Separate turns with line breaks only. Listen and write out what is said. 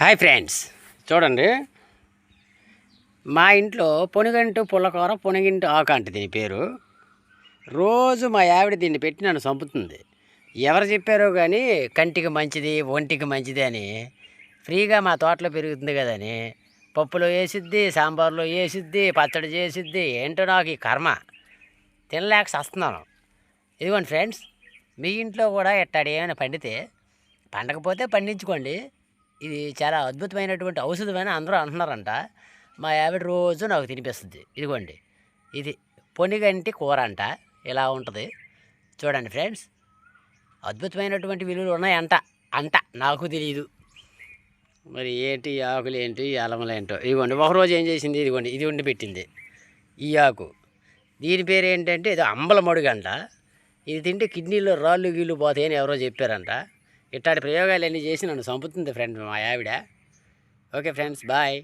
Hi friends. చూడండి. మా ఇంట్లో పొనిగంటు పుల్లకూర పొనిగింటి ఆకు అంటే దీని పేరు. రోజు మా ఆవిడ దీన్ని పెట్టి నన్ను చంపుతుంది. ఎవరు చెప్పారో కానీ కంటికి మంచిది ఒంటికి మంచిది అని ఫ్రీగా మా తోటలో పెరుగుతుంది కదని పప్పులో వేసిద్ది సాంబార్లో వేసిద్ది పచ్చడి చేసిద్ది ఏంటో నాకు ఈ కర్మ. తినలేక చస్తున్నాను. ఇదిగోండి ఫ్రెండ్స్ మీ ఇంట్లో కూడా ఎట్టాడు ఏమైనా పండితే పండకపోతే పండించుకోండి. ఇది చాలా అద్భుతమైనటువంటి ఔషధమని అందరూ అంటున్నారంట. మా యావిడ రోజు నాకు తినిపిస్తుంది. ఇదిగోండి. ఇది పొనిగంటి కూర అంట ఇలా ఉంటుంది. చూడండి ఫ్రెండ్స్. అద్భుతమైనటువంటి విలువలు ఉన్నాయంట. అంట. నాకు తెలియదు మరి ఏంటి ఈ ఆకులు ఏంటి అలమలేంటో ఇదిగోండి. ఒకరోజు ఏం చేసింది? ఇదిగోండి. ఇది ఉండి పెట్టింది. ఈ ఆకు. దీని పేరు ఏంటంటే ఇది అంబల మడుగంట. ఇది తింటే కిడ్నీలో రాళ్ళు గీళ్ళు పోతాయని ఎవరో చెప్పారంట. ఇట్లాంటి ప్రయోగాలు అన్నీ చేసి నన్ను చంపుతుంది ఫ్రెండ్ మా ఆవిడ. Okay friends bye